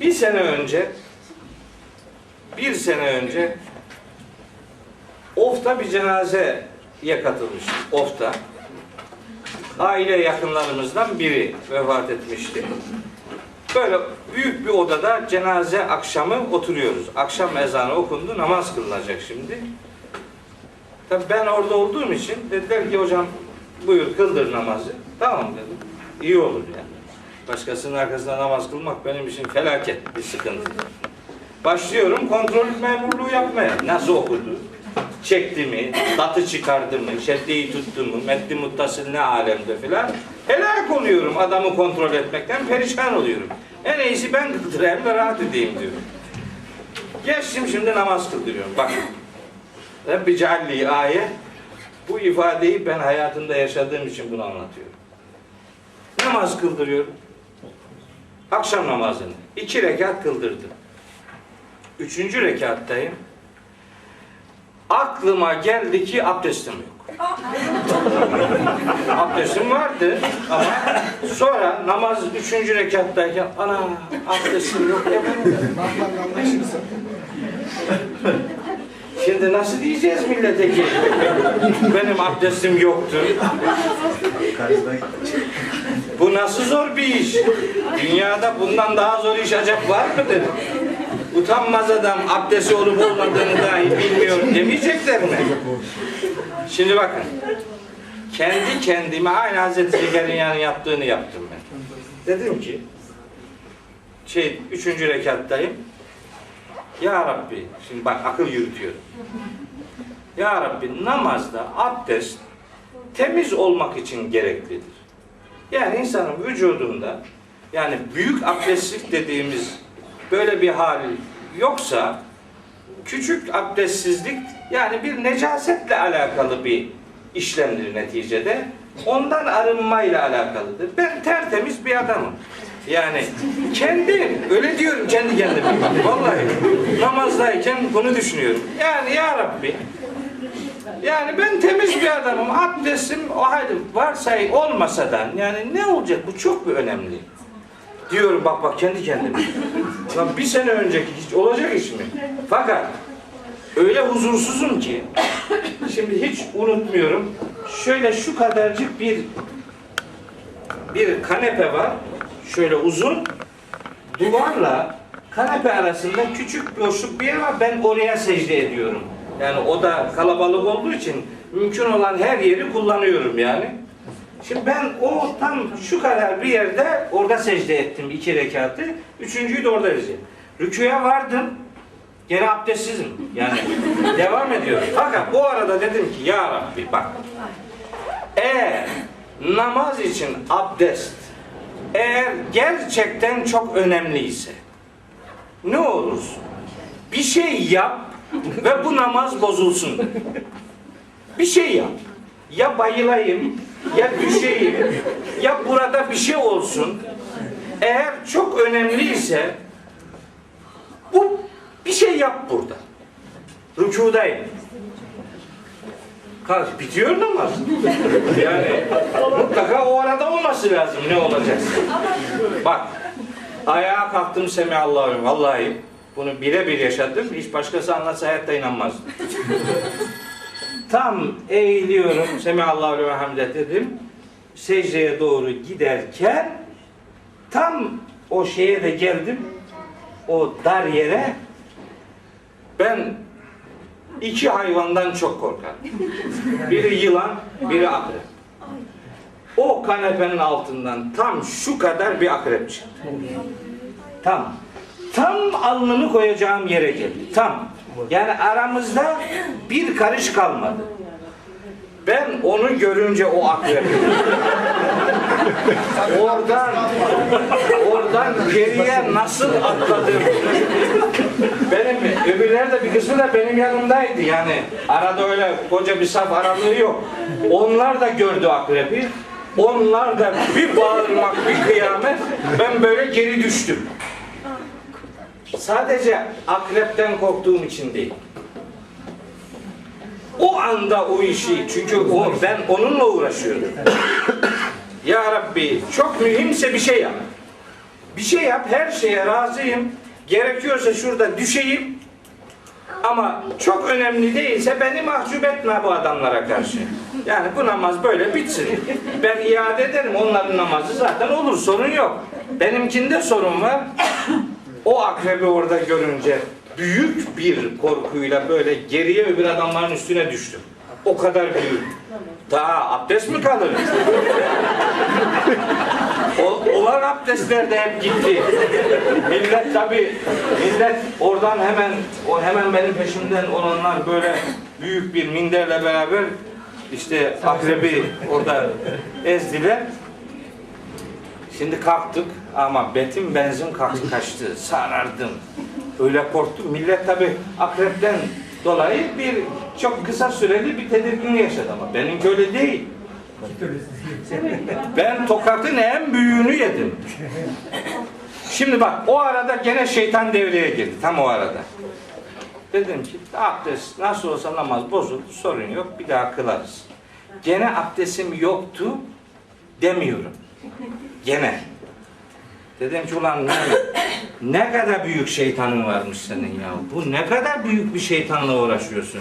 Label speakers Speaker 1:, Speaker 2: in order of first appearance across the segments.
Speaker 1: Bir sene önce bir sene önce Of'ta bir cenazeye katılmıştık. Of'ta. Aile yakınlarımızdan biri vefat etmişti. Böyle büyük bir odada cenaze akşamı oturuyoruz. Akşam ezanı okundu, namaz kılınacak şimdi. Tabii ben orada olduğum için dediler ki hocam buyur kıldır namazı. Tamam dedim. İyi olur yani. Başkasının arkasında namaz kılmak benim için felaket bir sıkıntı. Başlıyorum kontrol memurluğu yapmaya. Nasıl okudu? Çekti mi? Datı çıkardı mı? Şeddeyi tuttu mu? Metni muttasıl ne alemde filan. Helak oluyorum adamı kontrol etmekten perişan oluyorum. En iyisi ben kıldırayım da rahat edeyim diyorum. Geçtim şimdi namaz kıldırıyorum. Bak. Rabbi cealli ayet. Bu ifadeyi ben hayatımda yaşadığım için bunu anlatıyorum. Namaz kıldırıyorum. Akşam namazını. iki rekat kıldırdım. Üçüncü rekattayım. Aklıma geldi ki abdestim yok. abdestim vardı ama sonra namaz üçüncü rekattayken ana abdestim yok. Şimdi nasıl diyeceğiz millete ki benim abdestim yoktu. Bu nasıl zor bir iş? Dünyada bundan daha zor iş acaba var mıdır? Utanmaz adam abdesti olup olmadığını dahi bilmiyor demeyecekler mi? Şimdi bakın. Kendi kendime aynı Hazreti Zekeriya'nın yaptığını yaptım ben. Dedim ki şey üçüncü rekattayım. Ya Rabbi, şimdi bak akıl yürütüyorum. Ya Rabbi namazda abdest temiz olmak için gereklidir. Yani insanın vücudunda yani büyük abdestlik dediğimiz böyle bir hal yoksa küçük abdestsizlik yani bir necasetle alakalı bir işlemdir neticede. Ondan arınmayla alakalıdır. Ben tertemiz bir adamım. Yani kendi öyle diyorum kendi kendime. Vallahi namazdayken bunu düşünüyorum. Yani ya Rabbi yani ben temiz bir adamım. Abdestim o halde varsay olmasa da yani ne olacak bu çok bir önemli. Diyorum bak bak kendi kendime. Lan bir sene önceki hiç olacak iş mi? Fakat öyle huzursuzum ki şimdi hiç unutmuyorum. Şöyle şu kadarcık bir bir kanepe var. Şöyle uzun. Duvarla kanepe arasında küçük boşluk bir yer var. Ben oraya secde ediyorum. Yani o da kalabalık olduğu için mümkün olan her yeri kullanıyorum yani. Şimdi ben o tam şu kadar bir yerde orada secde ettim iki rekatı. Üçüncüyü de orada edeceğim. Rüküye vardım. Gene abdestsizim. Yani devam ediyorum. Fakat o arada dedim ki ya Rabbi bak. Eğer namaz için abdest eğer gerçekten çok önemliyse ne olur? Bir şey yap ve bu namaz bozulsun. Bir şey yap. Ya bayılayım, ya düşeyim, ya burada bir şey olsun. Eğer çok önemliyse bu bir şey yap burada. Rükudayım. Kardeş bitiyor namaz. Yani mutlaka o arada olması lazım ne olacaksa. Bak ayağa kalktım Semihallahu vallahi bunu birebir yaşadım. Hiç başkası anlatsa hayatta inanmazdım. Tam eğiliyorum Semihallahu ve hamdet dedim. Secdeye doğru giderken tam o şeye de geldim. O dar yere ben iki hayvandan çok korkarım. Biri yılan, biri akrep. O kanepenin altından tam şu kadar bir akrep çıktı. Tam. Tam alnımı koyacağım yere geldi. Tam. Yani aramızda bir karış kalmadı. Ben onu görünce o akrebi oradan oradan geriye nasıl atladım benim öbürler de bir kısmı da benim yanımdaydı yani arada öyle koca bir saf aralığı yok onlar da gördü akrebi onlar da bir bağırmak bir kıyamet ben böyle geri düştüm sadece akrepten korktuğum için değil o anda o işi çünkü o ben onunla uğraşıyorum. ya Rabbi çok mühimse bir şey yap. Bir şey yap, her şeye razıyım. Gerekiyorsa şurada düşeyim. Ama çok önemli değilse beni mahcup etme bu adamlara karşı. Yani bu namaz böyle bitsin. Ben iade ederim onların namazı zaten olur sorun yok. Benimkinde sorun var. O akrebi orada görünce büyük bir korkuyla böyle geriye öbür adamların üstüne düştüm. O kadar büyük. Daha abdest mi kalır? O, olan abdestler de hep gitti. Millet tabi millet oradan hemen o hemen benim peşimden olanlar böyle büyük bir minderle beraber işte akrebi orada ezdiler. Şimdi kalktık ama betim benzin kaçtı. Sarardım. Öyle korktum. Millet tabi akrepten dolayı bir çok kısa süreli bir tedirginlik yaşadı ama benimki öyle değil. Ben tokatın en büyüğünü yedim. Şimdi bak o arada gene şeytan devreye girdi. Tam o arada. Dedim ki abdest nasıl olsa namaz bozuldu sorun yok bir daha kılarız. Gene abdestim yoktu demiyorum. Gene. Dedim ki ulan ne, ne kadar büyük şeytanın varmış senin ya. Bu ne kadar büyük bir şeytanla uğraşıyorsun.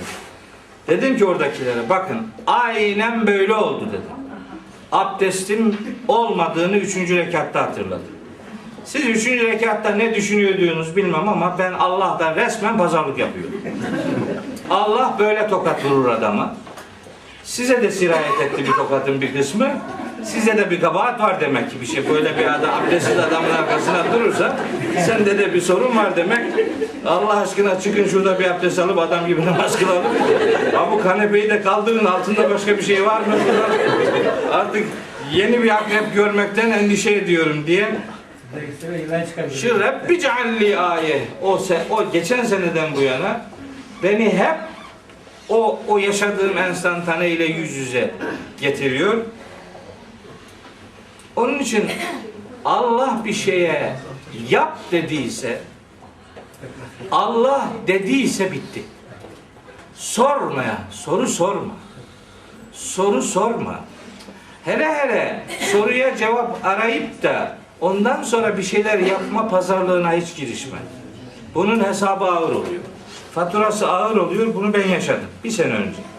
Speaker 1: Dedim ki oradakilere bakın aynen böyle oldu dedim. Abdestim olmadığını üçüncü rekatta hatırladım. Siz üçüncü rekatta ne düşünüyor diyorsunuz bilmem ama ben Allah'tan resmen pazarlık yapıyorum. Allah böyle tokat vurur adama. Size de sirayet etti bir tokatın bir kısmı. Size de bir kabahat var demek ki bir şey. Böyle bir adam abdestsiz adamın arkasına durursa sende de bir sorun var demek. Allah aşkına çıkın şurada bir abdest alıp adam gibi namaz kılalım. Ha bu kanepeyi de kaldırın altında başka bir şey var mı? Artık yeni bir akrep görmekten endişe ediyorum diye şu Rabbi cealli ayet o, se, o geçen seneden bu yana beni hep o, o yaşadığım enstantane ile yüz yüze getiriyor. Onun için Allah bir şeye yap dediyse Allah dediyse bitti. Sormaya, soru sorma. Soru sorma. Hele hele soruya cevap arayıp da ondan sonra bir şeyler yapma pazarlığına hiç girişme. Bunun hesabı ağır oluyor. Faturası ağır oluyor. Bunu ben yaşadım bir sene önce.